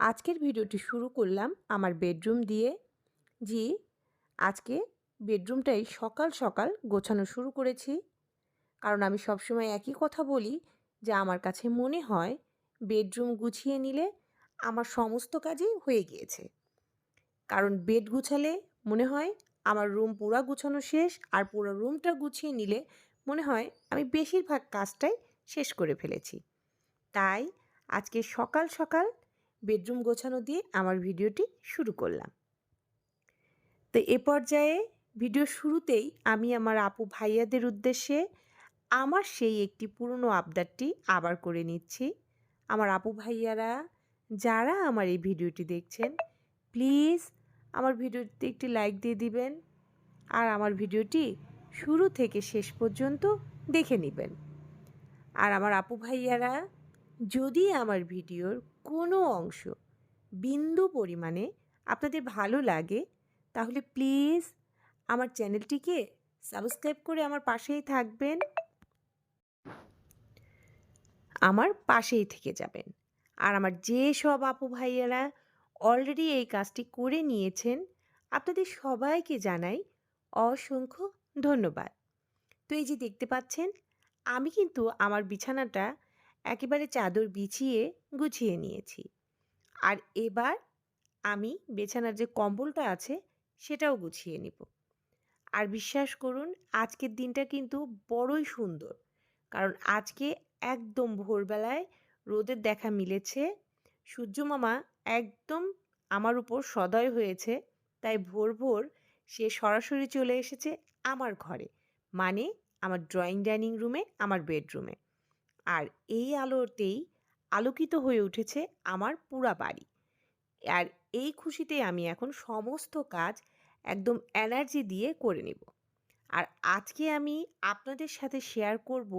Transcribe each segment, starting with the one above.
আজকের ভিডিওটি শুরু করলাম আমার বেডরুম দিয়ে। জি, আজকে বেডরুমটাই সকাল সকাল গোছানো শুরু করেছি। কারণ আমি সবসময় একই কথা বলি যে আমার কাছে মনে হয় বেডরুম গুছিয়ে নিলে আমার সমস্ত কাজই হয়ে গিয়েছে। কারণ বেড গুছালে মনে হয় আমার রুম পুরা গুছানো শেষ আর পুরো রুমটা গুছিয়ে নিলে মনে হয় আমি বেশিরভাগ কাজটাই শেষ করে ফেলেছি। তাই আজকে সকাল সকাল বেডরুম গোছানো দিয়ে আমার ভিডিওটি শুরু করলাম। তো এ পর্যায়ে ভিডিও শুরুতেই আমি আমার আপু ভাইয়াদের উদ্দেশ্যে আমার সেই একটি পুরনো আবদারটি আবার করে নিচ্ছি। আমার আপু ভাইয়ারা, যারা আমার এই ভিডিওটি দেখছেন, প্লিজ আমার ভিডিওতে একটি লাইক দিয়ে দিবেন আর আমার ভিডিওটি শুরু থেকে শেষ পর্যন্ত দেখে নেবেন। আর আমার আপু ভাইয়ারা, যদি আমার ভিডিওর কোনো অংশ বিন্দু পরিমাণে আপনাদের ভালো লাগে, তাহলে প্লিজ আমার চ্যানেলটিকে সাবস্ক্রাইব করে আমার পাশেই থাকবেন। আমার পাশেই থেকে যাবেন। আর আমার যে সব আপু ভাইয়েরা অলরেডি এই কাজটি করে নিয়েছেন, আপনাদের সবাইকে জানাই অসংখ্য ধন্যবাদ। তো এই যে দেখতে পাচ্ছেন, আমি কিন্তু আমার বিছানাটা একেবারে চাদর বিছিয়ে গুছিয়ে নিয়েছি। আর এবার আমি বিছানার যে কম্বলটা আছে, সেটাও গুছিয়ে নিব। আর বিশ্বাস করুন, আজকের দিনটা কিন্তু বড়ই সুন্দর। কারণ আজকে একদম ভোরবেলায় রোদের দেখা মিলেছে। সূর্য মামা একদম আমার উপর সদয় হয়েছে। তাই ভোর ভোর সে সরাসরি চলে এসেছে আমার ঘরে। মানে আমার ড্রয়িং ডাইনিং রুমে, আমার বেডরুমে। আর এই আলোতেই আলোকিত হয়ে উঠেছে আমার পুরা বাড়ি। আর এই খুশিতে আমি এখন সমস্ত কাজ একদম এনার্জি দিয়ে করে নেব। আর আজকে আমি আপনাদের সাথে শেয়ার করব,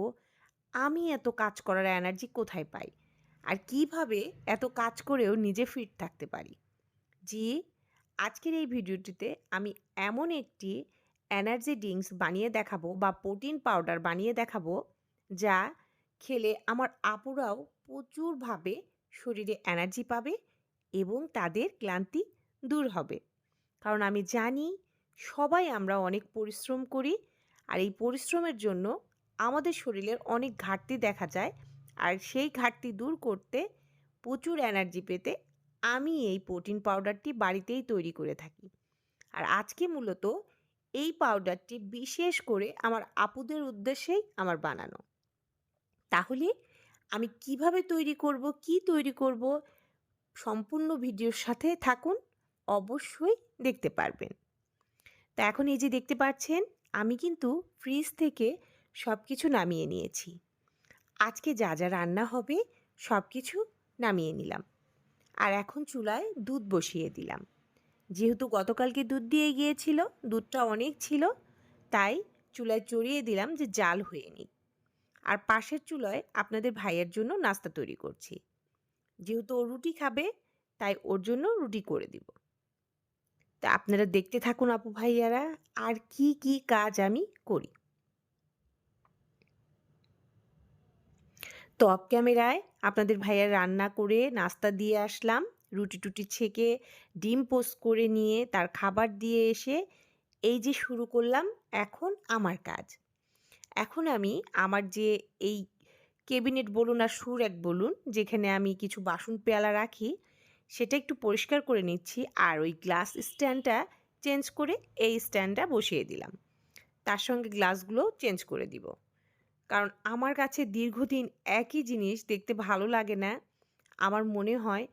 আমি এত কাজ করার এনার্জি কোথায় পাই? আর কীভাবে এত কাজ করেও নিজে ফিট থাকতে পারি? জি, আজকের এই ভিডিওটিতে আমি এমন একটি এনার্জি ড্রিঙ্কস বানিয়ে দেখাবো বা প্রোটিন পাউডার বানিয়ে দেখাবো যা খেলে আমার আপুরাও প্রচুরভাবে শরীরে এনার্জি পাবে এবং তাদের ক্লান্তি দূর হবে। কারণ আমি জানি সবাই আমরা অনেক পরিশ্রম করি আর এই পরিশ্রমের জন্য আমাদের শরীরের অনেক ঘাটতি দেখা যায় আর সেই ঘাটতি দূর করতে প্রচুর এনার্জি পেতে আমি এই প্রোটিন পাউডারটি বাড়িতেই তৈরি করে থাকি। আর আজকে মূলত এই পাউডারটি বিশেষ করে আমার আপুদের উদ্দেশ্যেই আমার বানানো। তাহলে আমি কীভাবে তৈরি করব? কি তৈরি করব? সম্পূর্ণ ভিডিওর সাথে থাকুন, অবশ্যই দেখতে পারবেন। তা এখন এই যে দেখতে পাচ্ছেন, আমি কিন্তু ফ্রিজ থেকে সব কিছু নামিয়ে নিয়েছি। আজকে যা যা রান্না হবে সব কিছু নামিয়ে নিলাম। আর এখন চুলায় দুধ বসিয়ে দিলাম। যেহেতু গতকালকে দুধ দিয়ে গিয়েছিল, দুধটা অনেক ছিল, তাই চুলায় চড়িয়ে দিলাম যে জাল হয়ে নিই আর পাশের চুলায় আপনাদের ভাইয়ের জন্য নাস্তা তৈরি করছি। যেহেতু ও রুটি খাবে, তাই ওর জন্য রুটি করে দিব। তা আপনারা দেখতে থাকুন আপু ভাইয়ারা, আর কি কি কাজ আমি করি। তো অফ ক্যামেরায় আপনাদের ভাইয়া রান্না করে নাস্তা দিয়ে আসলাম, রুটি টুটি ছেঁকে ডিম পোস্ট করে নিয়ে তার খাবার দিয়ে এসে এই যে শুরু করলাম, এখন আমার কাজ। এখন আমি আমার যে এই কেবিনেট বলুন আর সুর এক বলুন, যেখানে আমি কিছু বাসন পেয়ালা রাখি, সেটা একটু পরিষ্কার করে নিচ্ছি আর ওই গ্লাস স্ট্যান্ডটা চেঞ্জ করে এই স্ট্যান্ডটা বসিয়ে দিলাম। তার সঙ্গে গ্লাসগুলো চেঞ্জ করে দিব। কারণ আমার কাছে দীর্ঘদিন একই জিনিস দেখতে ভালো লাগে না। আমার মনে হয়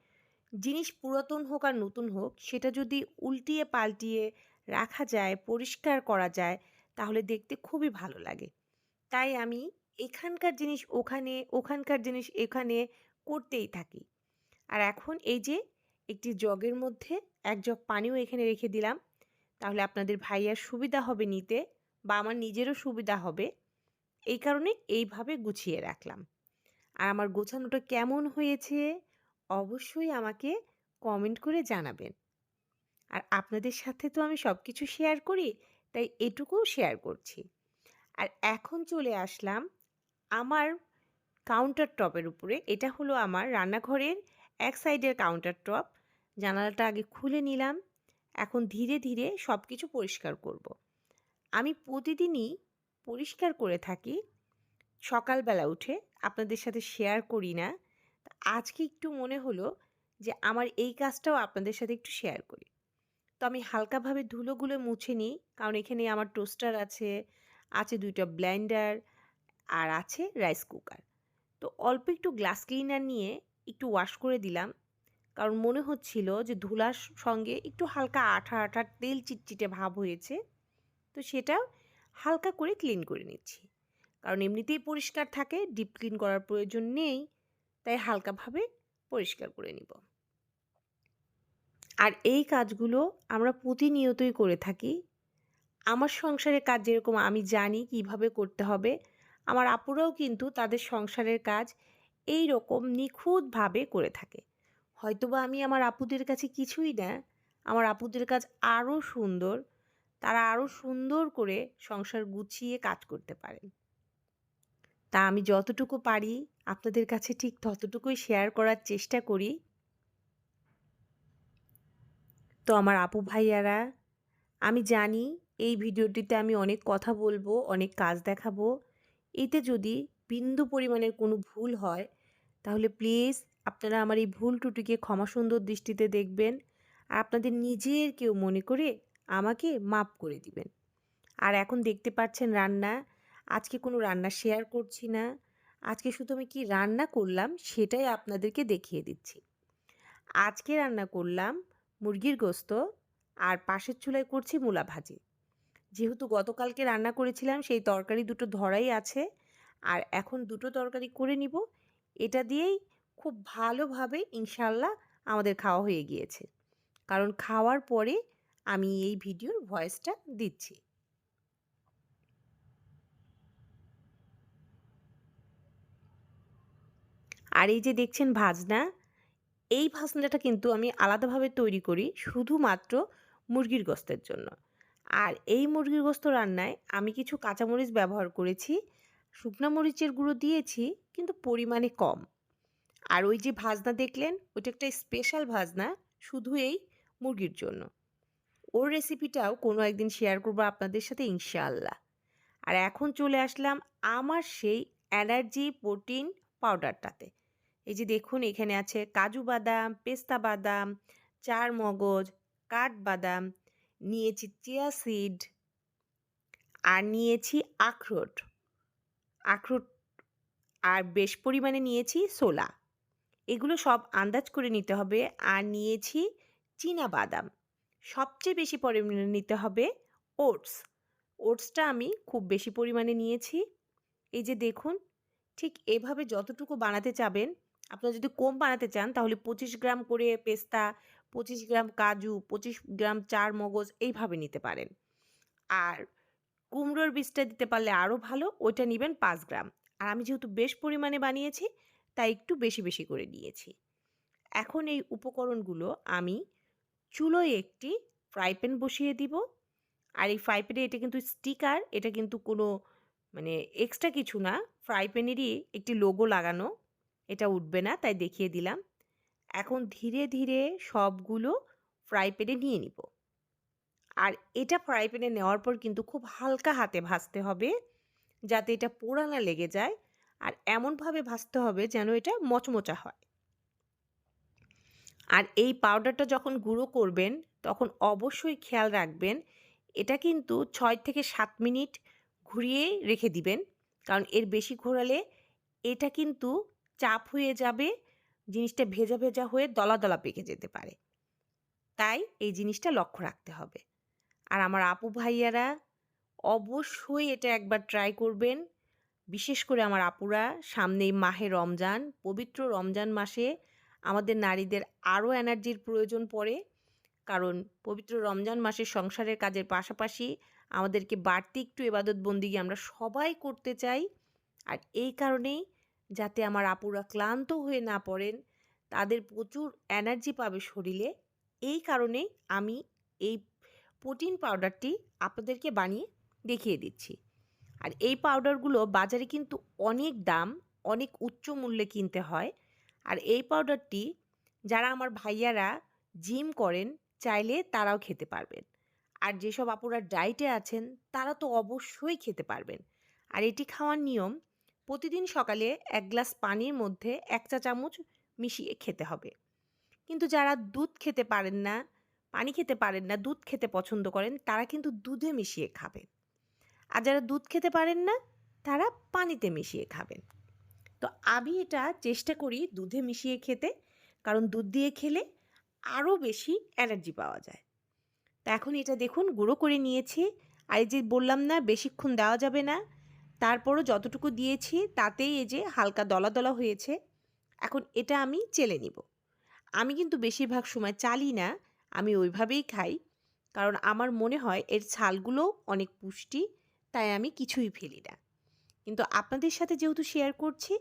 জিনিস পুরাতন হোক আর নতুন হোক, সেটা যদি উল্টিয়ে পাল্টিয়ে রাখা যায়, পরিষ্কার করা যায়, তাহলে দেখতে খুবই ভালো লাগে। তাই আমি এখানকার জিনিস ওখানে, ওখানকার জিনিস এখানে করতেই থাকি। আর এখন এই যে একটি জগের মধ্যে এক জগ পানিও এখানে রেখে দিলাম, তাহলে আপনাদের ভাইয়ার সুবিধা হবে নিতে বা আমার নিজেরও সুবিধা হবে। এই কারণে এইভাবে গুছিয়ে রাখলাম। আর আমার গোছানোটা কেমন হয়েছে অবশ্যই আমাকে কমেন্ট করে জানাবেন। আর আপনাদের সাথে তো আমি সব কিছু শেয়ার করি, তাই এটুকুও শেয়ার করছি। আর এখন চলে আসলাম আমার কাউন্টার টপের উপরে। এটা হলো আমার রান্নাঘরের এক সাইডের কাউন্টার টপ জানালাটা আগে খুলে নিলাম। এখন ধীরে ধীরে সব কিছু পরিষ্কার করব। আমি প্রতিদিনই পরিষ্কার করে থাকি। সকালবেলা উঠে আপনাদের সাথে শেয়ার করি না। আজকে একটু মনে হলো যে আমার এই কাজটাও আপনাদের সাথে একটু শেয়ার করি। তো আমি হালকাভাবে ধুলোগুলো মুছে নিই। কারণ এখানে আমার টোস্টার আছে আছে দুইটা ব্লেন্ডার আর আছে রাইস কুকার। তো অল্প একটু গ্লাস ক্লিনার নিয়ে একটু ওয়াশ করে দিলাম। কারণ মনে হচ্ছিল যে ধুলার সঙ্গে একটু হালকা আঠা আঠা তেল চিটচিটে ভাব হয়েছে। তো সেটা হালকা করে ক্লিন করে নিচ্ছি। কারণ এমনিতেই পরিষ্কার থাকে, ডিপ ক্লিন করার প্রয়োজন নেই, তাই হালকাভাবে পরিষ্কার করে নিব। আর এই কাজগুলো আমরা প্রতিনিয়তই করে থাকি। আমার সংসারের কাজ যেরকম আমি জানি কীভাবে করতে হবে, আমার আপুরাও কিন্তু তাদের সংসারের কাজ এই রকম নিখুঁতভাবে করে থাকে। হয়তোবা আমি আমার আপুদের কাছে কিছুই না, আমার আপুদের কাজ আরও সুন্দর, তারা আরও সুন্দর করে সংসার গুছিয়ে কাজ করতে পারেন তা আমি যতটুকু পারি আপনাদের কাছে ঠিক ততটুকুই শেয়ার করার চেষ্টা করি। তো আমার আপু ভাইয়ারা, আমি জানি এই ভিডিওটিতে আমি অনেক কথা বলব, অনেক কাজ দেখাবো। এতে যদি বিন্দু পরিমাণের কোনো ভুল হয়, তাহলে প্লিজ আপনারা আমার এই ভুল ত্রুটিকে ক্ষমা সুন্দর দৃষ্টিতে দেখবেন। আর আপনাদের নিজের কেউ মনে করে আমাকে মাপ করে দিবেন। আর এখন দেখতে পাচ্ছেন রান্না। আজকে কোনো রান্না শেয়ার করছি না। আজকে শুধু আমি কি রান্না করলাম সেটাই আপনাদেরকে দেখিয়ে দিচ্ছি। আজকে রান্না করলাম মুরগির গোস্ত, আর পাশের চুলায় করছি মূলা ভাজি। যেহেতু গতকালকে রান্না করেছিলাম, সেই তরকারি দুটো ধরাই আছে। আর এখন দুটো তরকারি করে নিব। এটা দিয়েই খুব ভালোভাবে ইনশাল্লাহ আমাদের খাওয়া হয়ে গিয়েছে। কারণ খাওয়ার পরে আমি এই ভিডিওর ভয়েসটা দিচ্ছি। আর এই যে দেখছেন ভাজনা, এই ভাজনাটা কিন্তু আমি আলাদাভাবে তৈরি করি শুধুমাত্র মুরগির গোস্তের জন্য। আর এই মুরগির গোস্ত রান্নায় আমি কিছু কাঁচামরিচ ব্যবহার করেছি। শুকনা মরিচের গুঁড়ো দিয়েছি, কিন্তু পরিমাণে কম। আর ওই যে ভাজনা দেখলেন, ওইটা একটা স্পেশাল ভাজনা, শুধু এই মুরগির জন্য। ওর রেসিপিটাও কোনো একদিন শেয়ার করব আপনাদের সাথে, ইনশাআল্লাহ। আর এখন চলে আসলাম আমার সেই এনার্জি প্রোটিন পাউডারটাতে এই যে দেখুন, এখানে আছে কাজু বাদাম, পেস্তা বাদাম, চার মগজ কাঠবাদাম নিয়েছি চিয়া সিড আর নিয়েছি আখরোট। আখরোট আর বেশ পরিমাণে নিয়েছি সোলা এগুলো সব আন্দাজ করে নিতে হবে। আর নিয়েছি চীনা বাদাম। সবচেয়ে বেশি পরিমাণে নিতে হবে ওটস। ওটসটা আমি খুব বেশি পরিমাণে নিয়েছি। এই যে দেখুন, ঠিক এভাবে যতটুকু বানাতে চাবেন, আপনারা যদি কম বানাতে চান, তাহলে পঁচিশ গ্রাম করে পেস্তা পঁচিশ গ্রাম কাজু, পঁচিশ গ্রাম চার মগজ এইভাবে নিতে পারেন। আর কুমড়োর বীজটা দিতে পারলে আরও ভালো, ওইটা নেবেন পাঁচ গ্রাম। আর আমি যেহেতু বেশ পরিমাণে বানিয়েছি, তাই একটু বেশি বেশি করে নিয়েছি এখন এই উপকরণগুলো আমি চুলোয় একটি ফ্রাই প্যান বসিয়ে দিব। আর এই ফ্রাই প্যানে এটা কিন্তু স্টিকার, এটা কিন্তু কোনো মানে এক্সট্রা কিছু না। ফ্রাই প্যানেরই একটি লোগো লাগানো, এটা উঠবে না, তাই দেখিয়ে দিলাম। এখন ধীরে ধীরে সবগুলো ফ্রাই প্যানে নিয়ে নিব। আর এটা ফ্রাই প্যানে নেওয়ার পর কিন্তু খুব হালকা হাতে ভাজতে হবে, যাতে এটা পোড়া না লেগে যায়। আর এমনভাবে ভাজতে হবে যেন এটা মচমচা হয়। আর এই পাউডারটা যখন গুঁড়ো করবেন, তখন অবশ্যই খেয়াল রাখবেন, এটা কিন্তু ছয় থেকে সাত মিনিট ঘুরিয়ে রেখে দিবেন। কারণ এর বেশি ঘোরালে এটা কিন্তু চাপ হয়ে যাবে জিনিসটা ভেজা ভেজা হয়ে দলা দলা পেকে যেতে পারে। তাই এই জিনিসটা লক্ষ্য রাখতে হবে। আর আমার আপু ভাইয়ারা অবশ্যই এটা একবার ট্রাই করবেন। বিশেষ করে আমার আপুরা, সামনেই মাহে রমজান, পবিত্র রমজান মাসে আমাদের নারীদের আরও এনার্জির প্রয়োজন পড়ে। কারণ পবিত্র রমজান মাসে সংসারের কাজের পাশাপাশি আমাদেরকে বাড়তি একটু এবাদত বন্দিগি আমরা সবাই করতে চাই। আর এই কারণেই যাতে আমার আপুরা ক্লান্ত হয়ে না পড়েন। তাদের প্রচুর এনার্জি পাবে শরীরে। এই কারণে আমি এই প্রোটিন পাউডারটি আপনাদেরকে বানিয়ে দেখিয়ে দিচ্ছি। আর এই পাউডারগুলো বাজারে কিন্তু অনেক দাম, অনেক উচ্চ মূল্যে কিনতে হয়। আর এই পাউডারটি যারা আমার ভাইয়ারা জিম করেন, চাইলে তারাও খেতে পারবেন। আর যেসব আপুরা ডায়েটে আছেন, তারা তো অবশ্যই খেতে পারবেন। আর এটি খাওয়ার নিয়ম প্রতিদিন সকালে এক গ্লাস পানির মধ্যে এক চা চামচ মিশিয়ে খেতে হবে। কিন্তু যারা দুধ খেতে পারেন না, পানি খেতে পারেন না, দুধ খেতে পছন্দ করেন, তারা কিন্তু দুধে মিশিয়ে খাবেন। আর যারা দুধ খেতে পারেন না, তারা পানিতে মিশিয়ে খাবেন। তো আমি এটা চেষ্টা করি দুধে মিশিয়ে খেতে, কারণ দুধ দিয়ে খেলে আরও বেশি এনার্জি পাওয়া যায়। তা এখন এটা দেখুন, গুঁড়ো করে নিয়েছি। আর এই যে বললাম না, বেশিক্ষণ দেওয়া যাবে না। তারপরও যতটুকু দিয়েছি, তাতেই এই যে হালকা দলা দলা হয়েছে, এখন এটা আমি চেলে নিব। আমি কিন্তু বেশিরভাগ সময় চালি না, আমি ওইভাবেই খাই, কারণ আমার মনে হয় এর ছালগুলো অনেক পুষ্টি, তাই আমি কিছুই ফেলি না। কিন্তু আপনাদের সাথে যেহেতু শেয়ার করছি,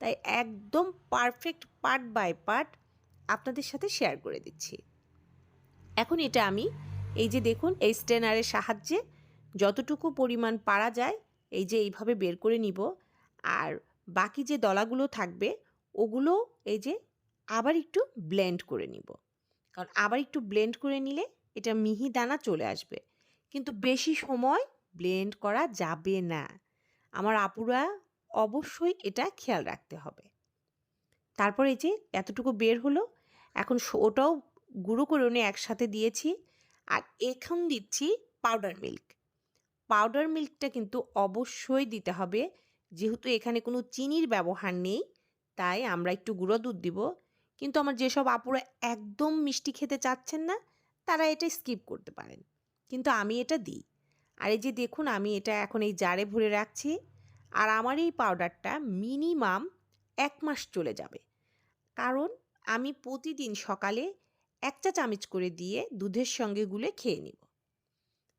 তাই একদম পারফেক্ট পার্ট বাই পার্ট আপনাদের সাথে শেয়ার করে দিচ্ছি। এখন এটা আমি, এই যে দেখুন, এই স্ট্রেনারের সাহায্যে যতটুকু পরিমাণ পারা যায় এই যে এইভাবে বের করে নিব। আর বাকি যে দলাগুলো থাকবে, ওগুলো এই যে আবার একটু ব্লেন্ড করে নিব। কারণ আবার একটু ব্লেন্ড করে নিলে এটা মিহি দানা চলে আসবে। কিন্তু বেশি সময় ব্লেন্ড করা যাবে না। আমার আপুরা অবশ্যই এটা খেয়াল রাখতে হবে। তারপর এই যে এতটুকু বের হলো, এখন ওটাও গুঁড়ো করে উনি একসাথে দিয়েছি। আর এখন দিচ্ছি পাউডার মিল্ক পাউডার মিল্কটা কিন্তু অবশ্যই দিতে হবে। যেহেতু এখানে কোনো চিনির ব্যবহার নেই, তাই আমরা একটু গুঁড়ো দুধ দিব। কিন্তু আমার যেসব আপুরা একদম মিষ্টি খেতে চাচ্ছেন না, তারা এটা স্কিপ করতে পারেন। কিন্তু আমি এটা দিই। আর এই যে দেখুন, আমি এটা এখন এই জারে ভরে রাখছি। আর আমার এই পাউডারটা মিনিমাম এক মাস চলে যাবে। কারণ আমি প্রতিদিন সকালে এক চা চামচ করে দিয়ে দুধের সঙ্গে গুলে খেয়ে নিব।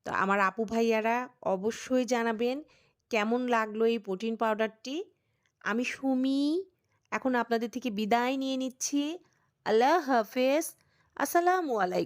তো আমার আপু ভাইয়ারা অবশ্যই জানাবেন কেমন লাগল এই প্রোটিন পাউডারটি। আমি সুমি, এখন আপনাদের থেকে বিদায় নিয়ে নিচ্ছি। আল্লাহ হাফেজ। আসসালামু আলাইকুম।